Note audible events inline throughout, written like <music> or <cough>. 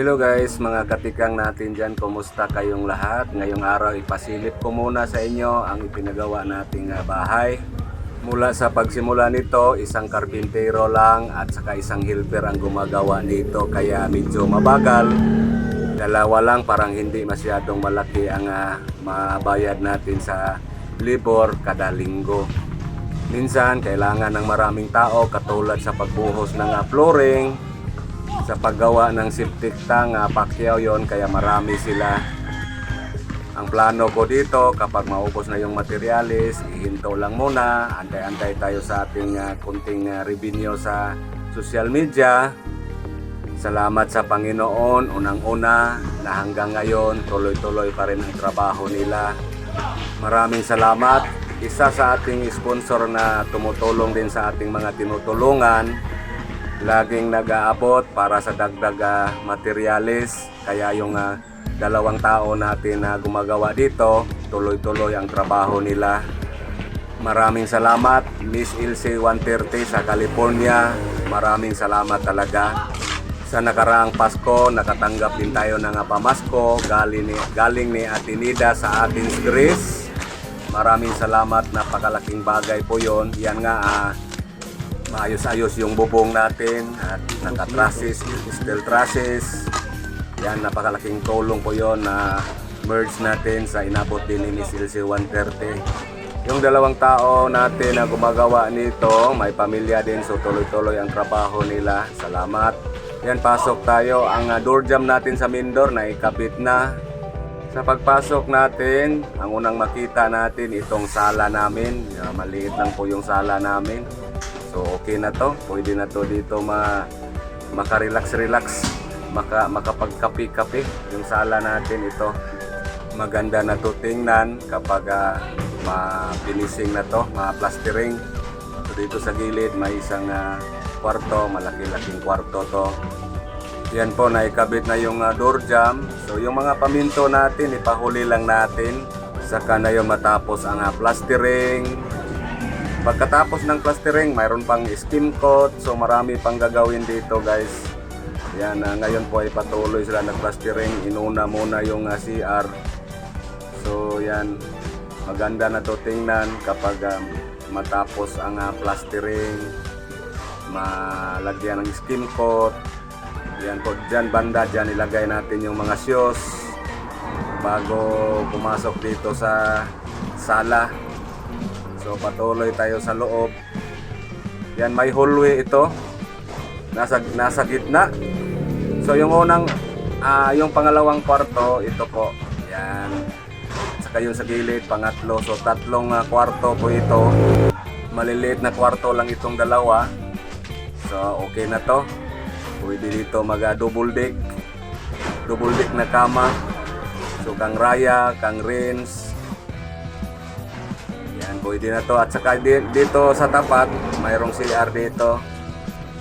Hello guys, mga katikang natin dyan, kumusta kayong lahat? Ngayong araw ipasilip ko muna sa inyo ang ipinagawa nating ah, bahay. Mula sa pagsimula nito, isang karpintero lang at saka isang helper ang gumagawa nito kaya medyo mabagal. Dalawa lang parang hindi masyadong malaki ang ah, mabayad natin sa libor kada linggo. Minsan kailangan ng maraming tao katulad sa pagbuhos ng ah, flooring, sa paggawa ng septic tank, uh, pakyaw yon kaya marami sila. Ang plano ko dito, kapag maubos na yung materialis, ihinto lang muna, antay-antay tayo sa ating uh, kunting uh, revenue sa social media. Salamat sa Panginoon, unang-una, na hanggang ngayon, tuloy-tuloy pa rin ang trabaho nila. Maraming salamat. Isa sa ating sponsor na tumutulong din sa ating mga tinutulungan, laging nag-aabot para sa dagdag ah, materialis. Kaya yung ah, dalawang tao natin na gumagawa dito, tuloy-tuloy ang trabaho nila. Maraming salamat Miss Ilse 130 sa California. Maraming salamat talaga. Sa nakaraang Pasko, nakatanggap din tayo ng ah, pamasko galing ni, galing ni Ate Nida sa Athens, Greece. Maraming salamat, napakalaking bagay po yon. Yan nga, ah, maayos-ayos yung bubong natin at naka-trusses, steel trusses. Yan, napakalaking tulong po yon na merge natin sa inabot din ni Miss Ilse 130. Yung dalawang tao natin na gumagawa nito, may pamilya din so tuloy-tuloy ang trabaho nila. Salamat. Yan, pasok tayo. Ang uh, door jam natin sa Mindor na ikabit na. Sa pagpasok natin, ang unang makita natin itong sala namin. Ah, maliit lang po yung sala namin. So okay na to. Pwede na to dito ma makarelax-relax, maka makapagkape-kape yung sala natin ito. Maganda na to tingnan kapag uh, ma-finishing na to, ma-plastering. So dito sa gilid may isang ah, kwarto, malaki-laking kwarto to. Yan po, naikabit na yung ah, door jam. So yung mga paminto natin, ipahuli lang natin. Saka na yung matapos ang ah, plastering, Pagkatapos ng plastering, mayroon pang skim coat. So marami pang gagawin dito guys. Yan, ah, ngayon po ay patuloy sila nag-plastering. Inuna muna yung ah, CR. So yan, maganda na to tingnan kapag ah, matapos ang ah, plastering. Malagyan ng skim coat. Yan po, dyan banda, dyan ilagay natin yung mga shoes bago pumasok dito sa sala. So patuloy tayo sa loob. Yan may hallway ito. Nasa nasa gitna. So yung unang ah, yung pangalawang kwarto ito po. Yan. Saka yung sa gilid pangatlo. So tatlong ah, kwarto po ito. Maliliit na kwarto lang itong dalawa. So okay na to. Pwede dito mag ah, double deck. Double deck na kama. So kang Raya, kang Rins, yan, pwede na to. At saka di- dito sa tapat, mayroong CR dito.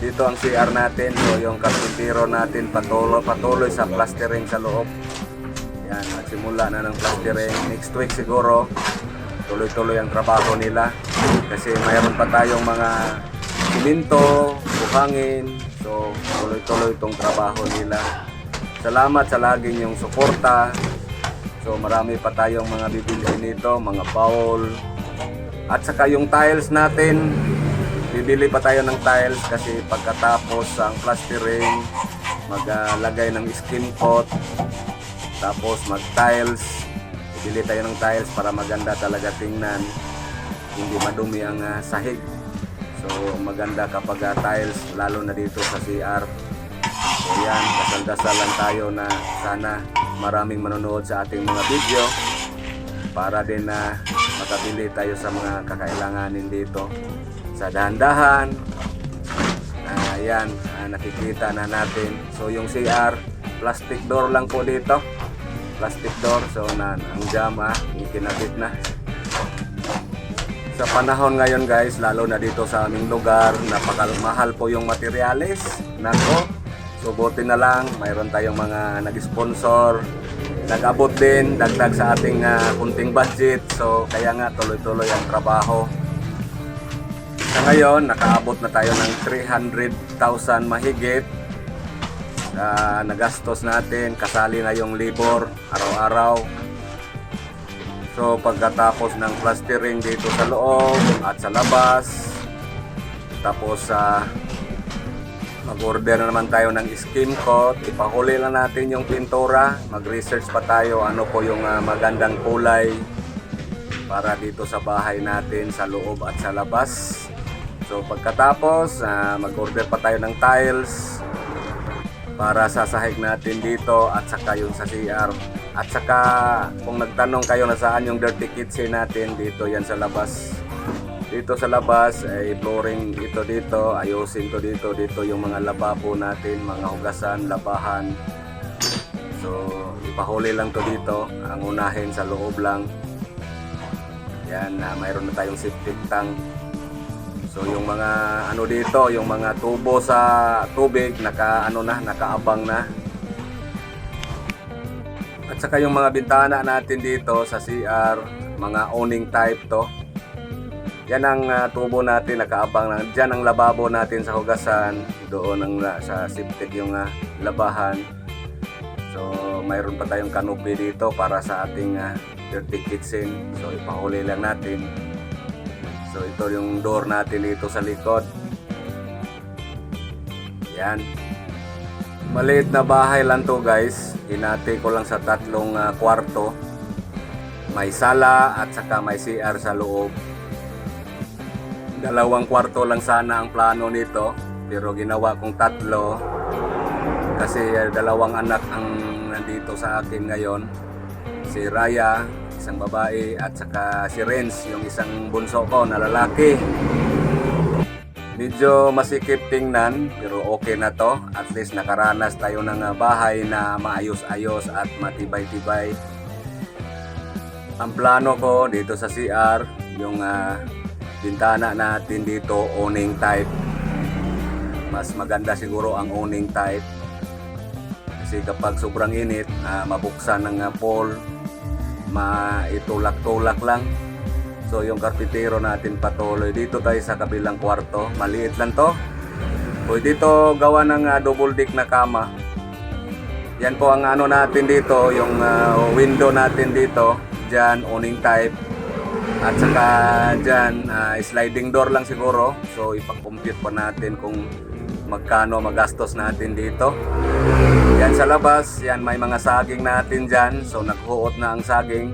Dito ang CR natin. So yung karpintero natin patuloy, patuloy sa plastering sa loob. Yan, nagsimula na ng plastering. Next week siguro, tuloy-tuloy ang trabaho nila. Kasi mayroon pa tayong mga siminto, buhangin. So, tuloy-tuloy itong trabaho nila. Salamat sa laging yung suporta. So, marami pa tayong mga bibili nito, mga bowl, at saka yung tiles natin, bibili pa tayo ng tiles kasi pagkatapos ang plastering, maglagay ng skin coat, tapos mag-tiles, bibili tayo ng tiles para maganda talaga tingnan, hindi madumi ang ah, sahig. So maganda kapag ah, tiles, lalo na dito sa CR. So yan, dasal-dasal lang tayo na sana maraming manonood sa ating mga video para din na makabili tayo sa mga kakailanganin dito. Sa dahan-dahan. Ah, ayan ah, nakikita na natin. So yung CR plastic door lang po dito. Plastic door. So na ang jam ah ikinabit na. Sa panahon ngayon guys lalo na dito sa aming lugar napakamahal po yung materialis. Nako so buti na lang. Mayroon tayong mga nag-sponsor nag-abot din dagdag sa ating ah, kunting budget. So kaya nga tuloy-tuloy ang trabaho. Sa ngayon nakaabot na tayo ng 300,000 mahigit. Sa nagastos natin, kasali na yung labor araw-araw. So pagkatapos ng plastering dito sa loob at sa labas, tapos sa mag-order na naman tayo ng skim coat, ipahuli lang natin yung pintura, mag-research pa tayo ano po yung ah, magandang kulay para dito sa bahay natin sa loob at sa labas. So pagkatapos, ah, mag-order pa tayo ng tiles para sa sahig natin dito at saka yung sa CR. At saka kung nagtanong kayo na saan yung dirty kitchen natin, dito yan sa labas. Dito sa labas ay flooring ito dito, ayusin to dito, dito yung mga lababo natin, mga hugasan, labahan. So ipahuli lang to dito, ang unahin sa loob lang. Yan, na mayroon na tayong septic tank. So yung mga ano dito, yung mga tubo sa tubig naka ano na, nakaabang na. At saka yung mga bintana natin dito sa CR, mga awning type to. Yan ang ah, tubo natin nakaabang na. Diyan ang lababo natin sa hugasan, doon ang sa septic yung ah, labahan. So mayroon pa tayong canopy dito para sa ating ah, dirty kitchen. So ipahuli lang natin. So ito yung door natin dito sa likod. Yan. Maliit na bahay lang to guys. Hinati ko lang sa tatlong ah, kwarto. May sala at saka may CR sa loob. Dalawang kwarto lang sana ang plano nito. Pero ginawa kong tatlo. Kasi ah, dalawang anak ang nandito sa akin ngayon. Si Raya, isang babae, at saka si Renz, yung isang bunso ko na lalaki. Medyo masikip tingnan, pero okay na to. At least nakaranas tayo ng ah, bahay na maayos-ayos at matibay-tibay. Ang plano ko dito sa CR, yung ah, bintana natin dito, awning type. Mas maganda siguro ang awning type. Kasi kapag sobrang init, ah, mabuksan ng ah, pole, maitulak-tulak lang. So yung karpintero natin patuloy dito tayo sa kabilang kwarto. Maliit lang to. Pwede dito gawa ng ah, double deck na kama. Yan po ang ano natin dito, yung ah, window natin dito. Diyan, awning type. At saka dyan, ah, sliding door lang siguro. So ipakompute pa natin kung magkano magastos natin dito. Yan sa labas, yan may mga saging natin dyan. So naghuot na ang saging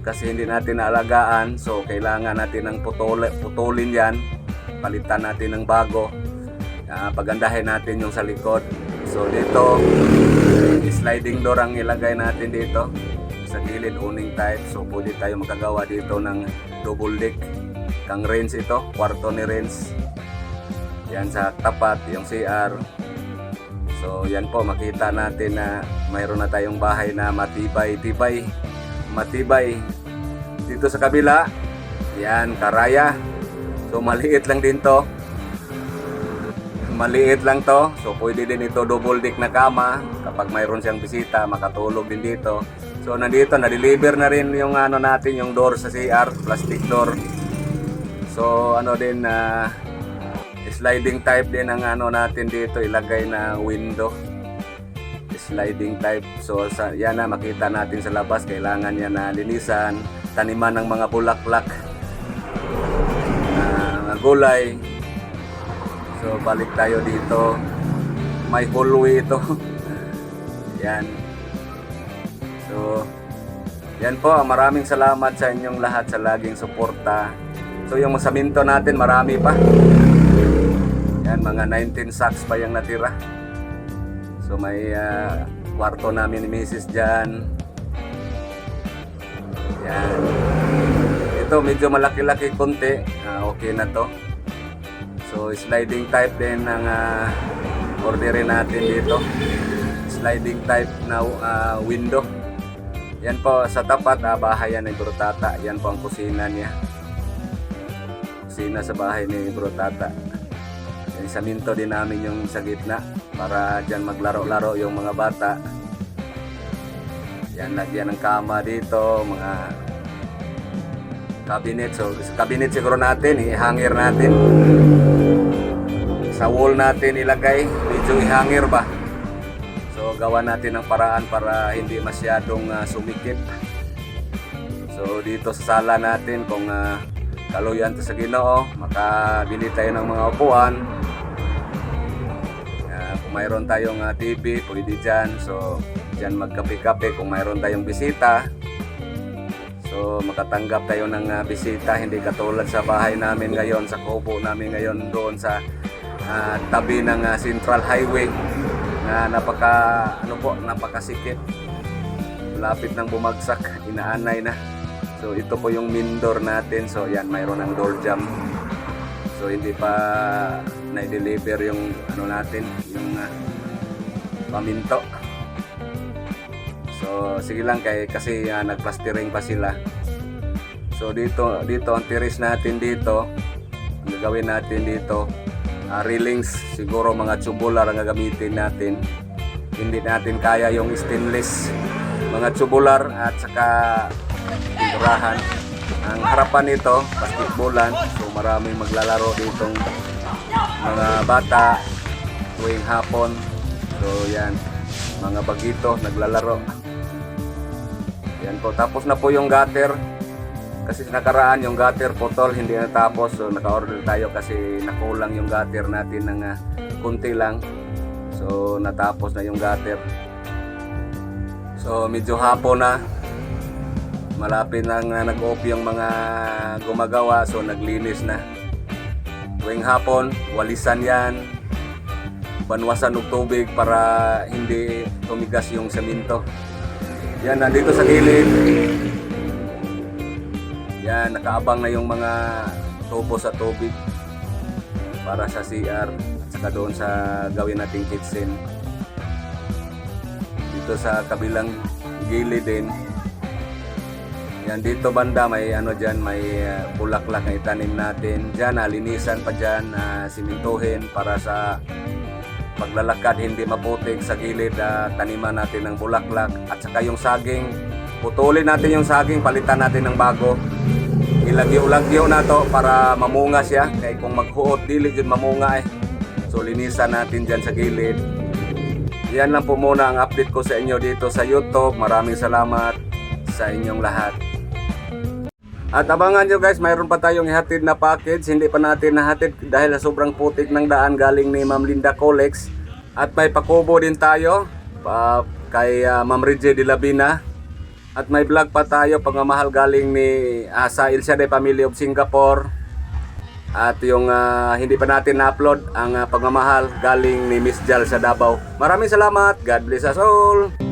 kasi hindi natin naalagaan. So kailangan natin ng putol putulin yan. Palitan natin ng bago. Ah, pagandahin natin yung sa likod. So dito, sliding door ang ilagay natin dito. Sa gilid, owning type. So pwede tayo makagawa dito ng double deck. Kang Renz ito, kwarto ni Renz. Yan sa tapat, yung CR. So yan po, makita natin na mayroon na tayong bahay na matibay-tibay. Matibay. Dito sa kabila, yan, karaya. So maliit lang din to. Maliit lang to. So pwede din ito double deck na kama. Kapag mayroon siyang bisita, makatulog din dito. So nandito, na-deliver na rin yung ano natin, yung door sa CR, plastic door. So ano din na sliding type din ang ano natin dito ilagay na window. Sliding type. So sa, yan na makita natin sa labas kailangan yan na linisan taniman ng mga bulaklak. Mga gulay. So balik tayo dito. May hallway ito. <laughs> Yan so yan po maraming salamat sa inyong lahat sa laging suporta so yung saminto natin marami pa yan, mga 19 sacks pa yung natira. So may ah, kwarto namin ni Mrs. dyan. Yan. Ito medyo malaki-laki konti. Ah, okay na to. So sliding type din ng uh, orderin natin dito. Sliding type na ah, window. Yan po sa tapat ah, bahay yan ni Bro Tata. Yan po ang kusina niya. Kusina sa bahay ni Bro Tata. Yung saminto din namin yung sa gitna para dyan maglaro-laro yung mga bata. Yan, lagyan ng kama dito, mga cabinet. So, cabinet siguro natin, ihangir natin. Sa wall natin ilagay, medyo ihangir ba? Gawa natin ng paraan para hindi masyadong ah, sumikip. So dito sa sala natin kung uh, kaluyan to sa Ginoo, makabili tayo ng mga upuan. Ah, kung mayroon tayong ah, TV, pwede dyan. So dyan magkape-kape kung mayroon tayong bisita. So makatanggap tayo ng ah, bisita, hindi katulad sa bahay namin ngayon, sa kubo namin ngayon doon sa ah, tabi ng ah, Central Highway na napaka ano po, napakasikip. Lapit ng bumagsak, inaanay na. So ito po yung main door natin. So yan, mayroon ng door jam. So hindi pa na-deliver yung ano natin, yung ah, paminto. So sige lang kay kasi uh, nagplastering pa sila. So dito dito ang tiris natin dito. Ang gagawin natin dito ah, railings siguro mga tubular ang gagamitin natin. Hindi natin kaya yung stainless mga tubular at saka pinturahan. Ang harapan nito, basketballan. So maraming maglalaro ditong mga bata tuwing hapon. So yan, mga bagito naglalaro. Yan po. Tapos na po yung gutter. Kasi nakaraan yung gutter putol, hindi natapos. So naka-order tayo kasi nakulang yung gutter natin ng ah, kunti lang. So natapos na yung gutter. So medyo hapon na. Malapit nang uh, nag-off yung mga gumagawa. So naglinis na. Tuwing hapon, walisan yan. Banwasan ng tubig para hindi tumigas yung semento. Yan, nandito sa gilid. Yan, nakaabang na yung mga tubo sa tubig para sa CR at saka doon sa gawin nating kitchen. Dito sa kabilang gilid din. Yan, dito banda may ano dyan, may uh, bulaklak na itanim natin. Dyan, ah, linisan pa dyan, uh, simintuhin para sa paglalakad hindi maputik sa gilid uh, taniman natin ng bulaklak at saka yung saging putulin natin yung saging palitan natin ng bago ilagyo-lagyo na to para mamunga siya kaya kung maghuot dili jud mamunga eh so linisan natin dyan sa gilid yan lang po muna ang update ko sa inyo dito sa youtube maraming salamat sa inyong lahat at abangan nyo guys, mayroon pa tayong ihatid na package. Hindi pa natin nahatid dahil sa sobrang putik ng daan galing ni Ma'am Linda Colex. At may pakubo din tayo pa, kay ah, Ma'am Reggie de Labina. At may vlog pa tayo pagmamahal galing ni ah, sa El Shaddai Family of Singapore. At yung ah, hindi pa natin na-upload ang ah, pagmamahal galing ni Miss Jal sa Davao. Maraming salamat. God bless us all.